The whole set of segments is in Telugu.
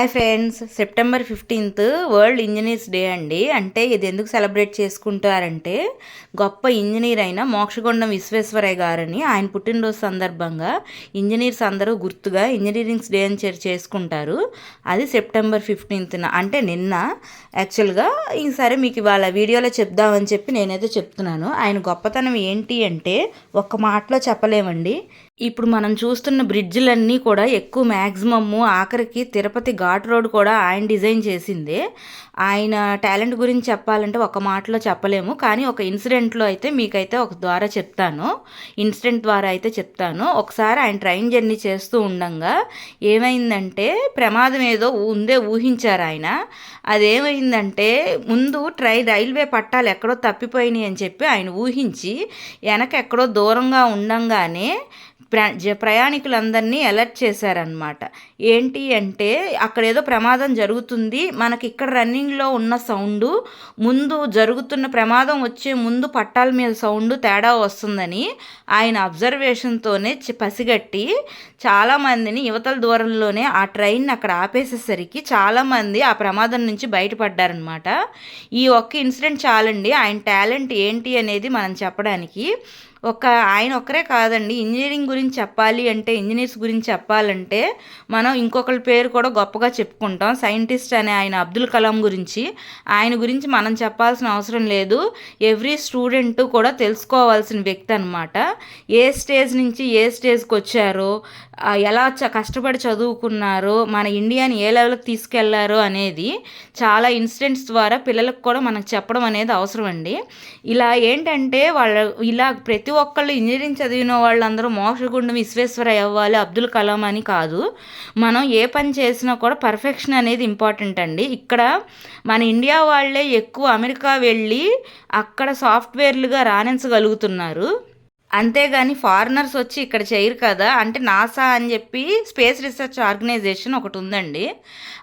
Hi friends September fifteenth world engineers day అండి. అంటే ఇది ఎందుకు సెలబ్రేట్ చేసుకుంటారంటే గొప్ప ఇంజనీర్ అయిన మోక్షగొండం విశ్వేశ్వరయ్య గారని ఆయన పుట్టినరోజు సందర్భంగా ఇంజనీర్స్ అందరూ గుర్తుగా ఇంజనీరింగ్స్ డే అని చే- చేసుకుంటారు. అది సెప్టెంబర్ ఫిఫ్టీన్త్న. అంటే నిన్న యాక్చువల్గా ఈసారి మీకు ఇవాళ వీడియోలో చెప్దామని చెప్పి నేనైతే చెప్తున్నాను. ఆయన గొప్పతనం ఏంటి అంటే ఒక్క మాటలో చెప్పలేమండి. ఇప్పుడు మనం చూస్తున్న బ్రిడ్జ్లన్నీ కూడా ఎక్కువ మ్యాక్సిమమ్ ఆఖరికి తిరుపతి ఘాట్ రోడ్ కూడా ఆయన డిజైన్ చేసిందే. ఆయన టాలెంట్ గురించి చెప్పాలంటే ఒక మాటలో చెప్పలేము. కానీ ఒక ఇన్సిడెంట్లో అయితే మీకైతే ఒక ద్వారా చెప్తాను. ఇన్సిడెంట్ ద్వారా అయితే చెప్తాను. ఒకసారి ఆయన ట్రైన్ జర్నీ చేస్తూ ఉండంగా ఏమైందంటే ప్రమాదం ఏదో ఉందే ఊహించారు ఆయన. అదేమైందంటే ముందు ట్రై రైల్వే పట్టాలు ఎక్కడో తప్పిపోయినాయి అని చెప్పి ఆయన ఊహించి వెనక ఎక్కడో దూరంగా ఉండంగానే ప్ర జ ప్రయాణికులందరినీ అలర్ట్ చేశారనమాట ఏంటి అంటే అక్కడ ఏదో ప్రమాదం జరుగుతుంది మనకి ఇక్కడ రన్నింగ్లో ఉన్న సౌండ్ ముందు జరుగుతున్న ప్రమాదం వచ్చే ముందు పట్టాల మీద సౌండ్ తేడా వస్తుందని ఆయన అబ్జర్వేషన్తోనే పసిగట్టి చాలామందిని యువతల దూరంలోనే ఆ ట్రైన్ అక్కడ ఆపేసేసరికి చాలామంది ఆ ప్రమాదం నుంచి బయటపడ్డారనమాట ఈ ఒక్క ఇన్సిడెంట్ చాలండి. ఆయన టాలెంట్ ఏంటి అనేది మనం చెప్పడానికి ఒక ఆయన ఒక్కరే కాదండి. ఇంజనీరింగ్ గురించి చెప్పాలి అంటే ఇంజనీర్స్ గురించి చెప్పాలంటే మనం ఇంకొకరి పేరు కూడా గొప్పగా చెప్పుకుంటాం. సైంటిస్ట్ అనే ఆయన అబ్దుల్ కలాం గురించి. ఆయన గురించి మనం చెప్పాల్సిన అవసరం లేదు. ఎవ్రీ స్టూడెంట్ కూడా తెలుసుకోవాల్సిన వ్యక్తి అనమాట ఏ స్టేజ్ నుంచి ఏ స్టేజ్కి వచ్చారో ఎలా చ కష్టపడి చదువుకున్నారో మన ఇండియాని ఏ లెవెల్కి తీసుకెళ్ళారో అనేది చాలా ఇన్సిడెంట్స్ ద్వారా పిల్లలకు కూడా మనకు చెప్పడం అనేది అవసరం అండి. ఇలా ఏంటంటే వాళ్ళ ఇలా ప్రతి ఒక్కళ్ళు ఇంజనీరింగ్ చదివిన వాళ్ళందరూ మోక్షగుండం విశ్వేశ్వరయ్య అవ్వాలి అబ్దుల్ కలాం అని కాదు. మనం ఏ పని చేసినా కూడా పర్ఫెక్షన్ అనేది ఇంపార్టెంట్ అండి. ఇక్కడ మన ఇండియా వాళ్ళే ఎక్కువ అమెరికా వెళ్ళి అక్కడ సాఫ్ట్వేర్లుగా రాణించగలుగుతున్నారు. అంతేగాని ఫారినర్స్ వచ్చి ఇక్కడ చేయరు కదా. అంటే నాసా అని చెప్పి స్పేస్ రీసెర్చ్ ఆర్గనైజేషన్ ఒకటి ఉందండి.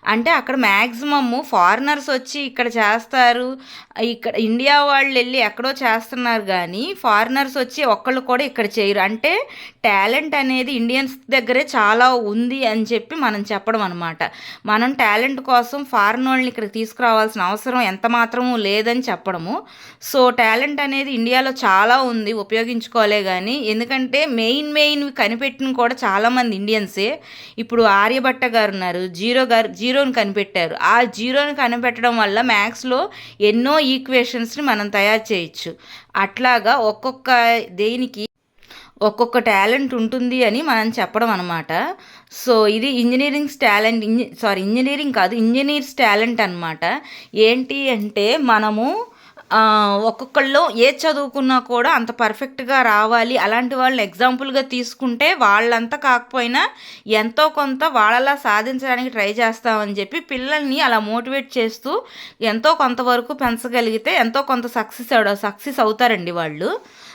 అంటే అక్కడ మ్యాక్సిమమ్ ఫారినర్స్ వచ్చి ఇక్కడ చేస్తారు. ఇక్కడ ఇండియా వాళ్ళు వెళ్ళి ఎక్కడో చేస్తున్నారు కానీ ఫారినర్స్ వచ్చి ఒక్కళ్ళు కూడా ఇక్కడ చేయరు. అంటే టాలెంట్ అనేది ఇండియన్స్ దగ్గరే చాలా ఉంది అని చెప్పి మనం చెప్పడం అనమాట మనం టాలెంట్ కోసం ఫారిన్ వాళ్ళని ఇక్కడ తీసుకురావాల్సిన అవసరం ఎంత మాత్రము లేదని చెప్పడము. సో టాలెంట్ అనేది ఇండియాలో చాలా ఉంది. ఉపయోగించుకోలే కానీ ఎందుకంటే మెయిన్ మెయిన్ కనిపెట్టిన కూడా చాలామంది ఇండియన్సే. ఇప్పుడు ఆర్యభట్ట గారు ఉన్నారు జీరో గారు జీరోని కనిపెట్టారు. ఆ జీరోని కనిపెట్టడం వల్ల మ్యాథ్స్లో ఎన్నో ఈక్వేషన్స్ని మనం తయారు చేయొచ్చు. అట్లాగా ఒక్కొక్క దేనికి ఒక్కొక్క టాలెంట్ ఉంటుంది అని మనం చెప్పడం అనమాట సో ఇది ఇంజనీరింగ్స్ టాలెంట్ ఇంజ సారీ ఇంజనీరింగ్ కాదు ఇంజనీర్స్ టాలెంట్ అనమాట ఏంటి అంటే మనము ఒక్కొక్కళ్ళు ఏ చదువుకున్నా కూడా అంత పర్ఫెక్ట్గా రావాలి. అలాంటి వాళ్ళని ఎగ్జాంపుల్గా తీసుకుంటే వాళ్ళంతా కాకపోయినా ఎంతో కొంత వాళ్ళలా సాధించడానికి ట్రై చేస్తామని చెప్పి పిల్లల్ని అలా మోటివేట్ చేస్తూ ఎంతో కొంతవరకు పెంచగలిగితే ఎంతో కొంత సక్సెస్ సక్సెస్ అవుతారండి వాళ్ళు.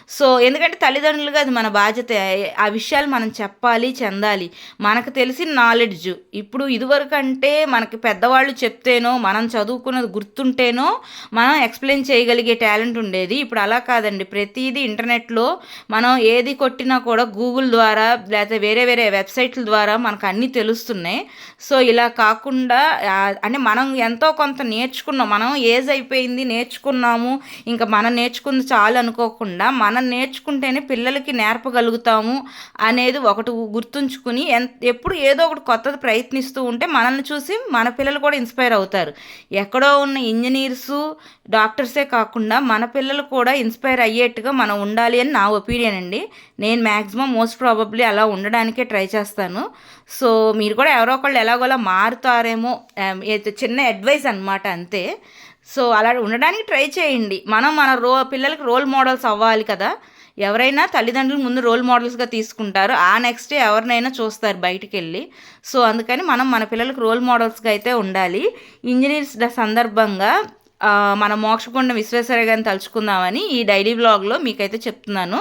సో ఎందుకంటే తల్లిదండ్రులుగా అది మన బాధ్యత. ఆ విషయాలు మనం చెప్పాలి చెందాలి. మనకు తెలిసిన నాలెడ్జ్ ఇప్పుడు ఇదివరకు అంటే మనకి పెద్దవాళ్ళు చెప్తేనో మనం చదువుకున్నది గుర్తుంటేనో మనం ఎక్స్ప్లెయిన్ చేయగలిగే టాలెంట్ ఉండేది. ఇప్పుడు అలా కాదండి. ప్రతిదీ ఇంటర్నెట్లో మనం ఏది కొట్టినా కూడా గూగుల్ ద్వారా లేకపోతే వేరే వేరే వెబ్సైట్ల ద్వారా మనకు అన్నీ తెలుస్తున్నాయి. సో ఇలా కాకుండా అంటే మనం ఎంతో కొంత నేర్చుకున్నాం. మనం ఏజ్ అయిపోయింది నేర్చుకున్నాము. ఇంకా మనం నేర్చుకుంది చాలు అనుకోకుండా మన మనం నేర్చుకుంటేనే పిల్లలకి నేర్పగలుగుతాము అనేది ఒకటి గుర్తుంచుకుని ఎన్ ఎప్పుడు ఏదో ఒకటి కొత్తది ప్రయత్నిస్తూ ఉంటే మనల్ని చూసి మన పిల్లలు కూడా ఇన్స్పైర్ అవుతారు. ఎక్కడో ఉన్న ఇంజనీర్సు డాక్టర్సే కాకుండా మన పిల్లలు కూడా ఇన్స్పైర్ అయ్యేట్టుగా మనం ఉండాలి అని నా ఒపీనియన్ అండి. నేను మ్యాక్సిమం మోస్ట్ ప్రాబబ్లీ అలా ఉండడానికే ట్రై చేస్తాను. సో మీరు కూడా ఎవరో ఒకళ్ళు ఎలాగోలా మారుతారేమో చిన్న అడ్వైస్ అనమాట అంతే. సో అలా ఉండడానికి ట్రై చేయండి. మనం మన రో పిల్లలకి రోల్ మోడల్స్ అవ్వాలి కదా. ఎవరైనా తల్లిదండ్రులు ముందు రోల్ మోడల్స్గా తీసుకుంటారు. ఆ నెక్స్ట్ ఎవరినైనా చూస్తారు బయటికి వెళ్ళి సో అందుకని మనం మన పిల్లలకు రోల్ మోడల్స్గా అయితే ఉండాలి. ఇంజనీర్స్ సందర్భంగా మన మోక్షకొండ విశ్వేశ్వర గారిని తలుచుకుందామని ఈ డైలీ వ్లాగ్లో మీకైతే చెప్తున్నాను.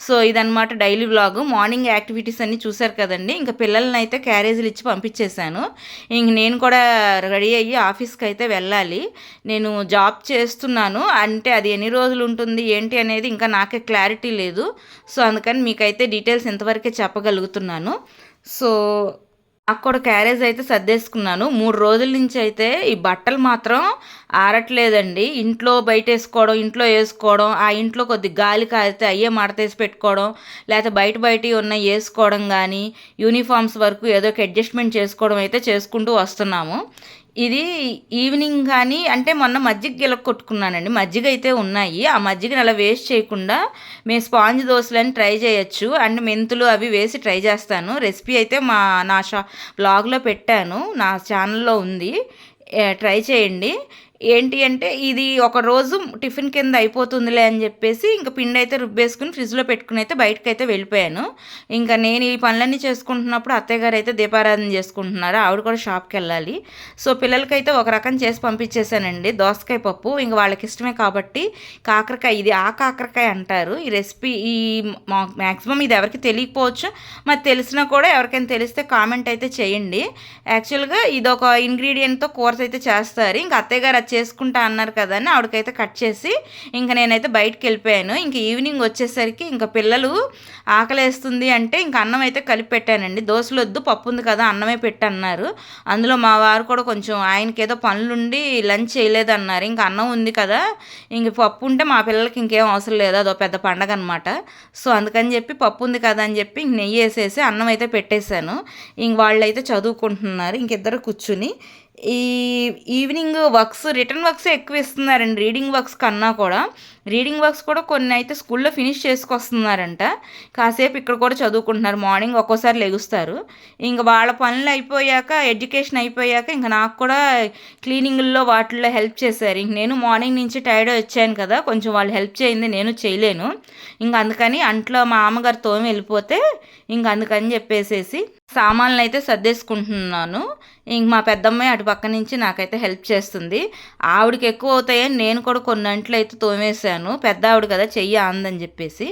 సో ఇదనమాట డైలీ వ్లాగ్. మార్నింగ్ యాక్టివిటీస్ అన్నీ చూశారు కదండి. ఇంకా పిల్లల్ని అయితే క్యారేజీలు ఇచ్చి పంపించేశాను. ఇంక నేను కూడా రెడీ అయ్యి ఆఫీస్కి అయితే వెళ్ళాలి. నేను జాబ్ చేస్తున్నాను. అంటే అది ఎన్ని రోజులు ఉంటుంది ఏంటి అనేది ఇంకా నాకే క్లారిటీ లేదు. సో అందుకని మీకైతే డీటెయిల్స్ ఇంతవరకే చెప్పగలుగుతున్నాను. సో అక్కడ క్యారేజ్ అయితే సర్దేసుకున్నాను. మూడు రోజుల నుంచి అయితే ఈ బట్టలు మాత్రం ఆరట్లేదండి. ఇంట్లో బయట వేసుకోవడం ఇంట్లో వేసుకోవడం ఆ ఇంట్లో కొద్ది గాలి కారితే అయ్యే మడతేసి పెట్టుకోవడం లేకపోతే బయట బయట ఉన్న వేసుకోవడం కానీ యూనిఫామ్స్ వరకు ఏదో ఒక అడ్జస్ట్మెంట్ చేసుకోవడం అయితే చేసుకుంటూ వస్తున్నాము. ఇది ఈవినింగ్ కానీ అంటే మొన్న మజ్జిగ గిలక కొట్టుకున్నానండి. మజ్జిగ అయితే ఉన్నాయి. ఆ మజ్జిగని అలా వేస్ట్ చేయకుండా మేము స్పాంజ్ దోశలని ట్రై చేయొచ్చు. అండ్ మెంతులు అవి వేసి ట్రై చేస్తాను. రెసిపీ అయితే మా నా షా బ్లాగ్లో పెట్టాను. నా ఛానల్లో ఉంది. ట్రై చేయండి. ఏంటి అంటే ఇది ఒక రోజు టిఫిన్ కింద అయిపోతుందిలే అని చెప్పేసి ఇంకా పిండి అయితే రుబ్బేసుకుని ఫ్రిడ్జ్లో పెట్టుకుని అయితే బయటకు అయితే వెళ్ళిపోయాను. ఇంకా నేను ఈ పనులన్నీ చేసుకుంటున్నప్పుడు అత్తయ్య గారు అయితే దీపారాధన చేసుకుంటున్నారు. ఆవిడ కూడా షాప్కి వెళ్ళాలి. సో పిల్లలకైతే ఒక రకం చేసి పంపించేశానండి దోసకాయ పప్పు ఇంకా వాళ్ళకి ఇష్టమే కాబట్టి కాకరకాయ ఇది ఆ కాకరకాయ అంటారు. ఈ రెసిపీ ఈ మ్యాక్సిమం ఇది ఎవరికి తెలియకపోవచ్చు. మరి తెలిసినా కూడా ఎవరికైనా తెలిస్తే కామెంట్ అయితే చేయండి. యాక్చువల్గా ఇది ఒక ఇంగ్రీడియంట్తో కోర్స్ అయితే చేస్తారు. ఇంకా అత్తయ్య గారు చేసుకుంటా అన్నారు కదా అని ఆవిడకైతే కట్ చేసి ఇంకా నేనైతే బయటకు వెళ్ళిపోయాను. ఇంకా ఈవినింగ్ వచ్చేసరికి ఇంకా పిల్లలు ఆకలేస్తుంది అంటే ఇంకా అన్నం అయితే కలిపి పెట్టానండి. దోశలు వద్దు పప్పు ఉంది కదా అన్నమే పెట్టన్నారు. అందులో మా వారు కూడా కొంచెం ఆయనకి ఏదో పనులుండి లంచ్ చేయలేదన్నారు. ఇంకా అన్నం ఉంది కదా ఇంక పప్పు ఉంటే మా పిల్లలకి ఇంకేం అవసరం లేదు. అదో పెద్ద పండగ అనమాట సో అందుకని చెప్పి పప్పు ఉంది కదా అని చెప్పి ఇంక నెయ్యి వేసేసి అన్నం అయితే పెట్టేశాను. ఇంక వాళ్ళు అయితే చదువుకుంటున్నారు ఇంకిద్దరు కూర్చుని ఈ ఈవినింగ్ వర్క్స్ రిటర్న్ వర్క్స్ ఎక్కువ ఇస్తున్నారండి. రీడింగ్ వర్క్స్ కన్నా కూడా. రీడింగ్ వర్క్స్ కూడా కొన్ని అయితే స్కూల్లో ఫినిష్ చేసుకొస్తున్నారంట. కాసేపు ఇక్కడ కూడా చదువుకుంటున్నారు. మార్నింగ్ ఒక్కోసారి లెగుస్తారు. ఇంక వాళ్ళ పనులు అయిపోయాక ఎడ్యుకేషన్ అయిపోయాక ఇంకా నాకు కూడా క్లీనింగ్లో వాటిల్లో హెల్ప్ చేశారు. ఇంక నేను మార్నింగ్ నుంచి టైర్డ్ వచ్చాను కదా కొంచెం వాళ్ళు హెల్ప్ చేయింది నేను చేయలేను. ఇంక అందుకని అంట్లో మా అమ్మగారు తోమి వెళ్ళిపోతే ఇంక అందుకని చెప్పేసేసి సామాన్లు అయితే సర్దేసుకుంటున్నాను. ఇంక మా పెద్దమ్మాయి అటు పక్క నుంచి నాకైతే హెల్ప్ చేస్తుంది. ఆవిడకి ఎక్కువ అవుతాయని నేను కూడా కొన్ని అయితే అయితే తోమేశాను పెద్ద ఆవిడ కదా చెయ్యి అందని చెప్పేసి.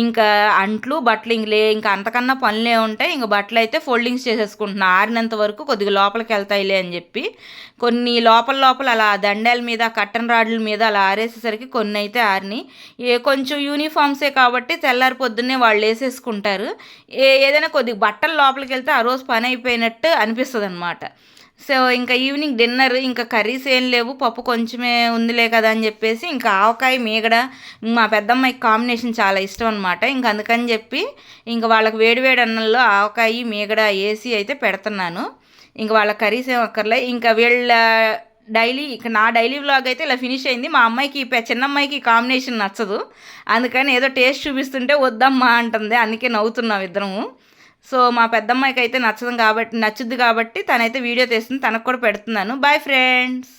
ఇంకా అంట్లు బట్టలు ఇంక లే ఇంకా అంతకన్నా పనులే ఉంటాయి ఇంకా బట్టలు అయితే ఫోల్డింగ్స్ చేసేసుకుంటున్నా. ఆరినంత వరకు కొద్దిగా లోపలికి వెళ్తాయిలే అని చెప్పి. కొన్ని లోపల లోపల అలా దండాల మీద కట్టన్ రాడ్ల మీద అలా ఆరేసేసరికి కొన్ని అయితే ఆరిని ఏ కొంచెం యూనిఫామ్సే కాబట్టి తెల్లారి పొద్దున్నే వాళ్ళు వేసేసుకుంటారు. ఏ ఏదైనా కొద్దిగా బట్టలు లోపలికి వెళ్తే ఆ రోజు పని అయిపోయినట్టు అనిపిస్తుంది అనమాట సో ఇంకా ఈవినింగ్ డిన్నర్ ఇంకా కర్రీస్ ఏం లేవు పప్పు కొంచెమే ఉందిలే కదా అని చెప్పేసి ఇంకా ఆవకాయ మీగడ మా పెద్దమ్మాయికి కాంబినేషన్ చాలా ఇష్టం అనమాట ఇంకా అందుకని చెప్పి ఇంకా వాళ్ళకి వేడివేడి అన్నంలో ఆవకాయ మీగడ వేసి అయితే పెడుతున్నాను. ఇంకా వాళ్ళ కర్రీస్ ఏం అక్కర్లే. ఇంకా వీళ్ళ డైలీ ఇక నా డైలీ వ్లాగ్ అయితే ఇలా ఫినిష్ అయింది. మా అమ్మాయికి చిన్న అమ్మాయికి కాంబినేషన్ నచ్చదు. అందుకని ఏదో టేస్ట్ చూపిస్తుంటే వద్దమ్మా అంటుంది. అందుకే నవ్వుతున్నాం ఇద్దరము. సో మా పెద్దమ్మాయికి అయితే నచ్చదు కాబట్టి నచ్చుద్ది కాబట్టి తనైతే వీడియో తీస్తుంది తనకు కూడా పెడుతున్నాను. Bye friends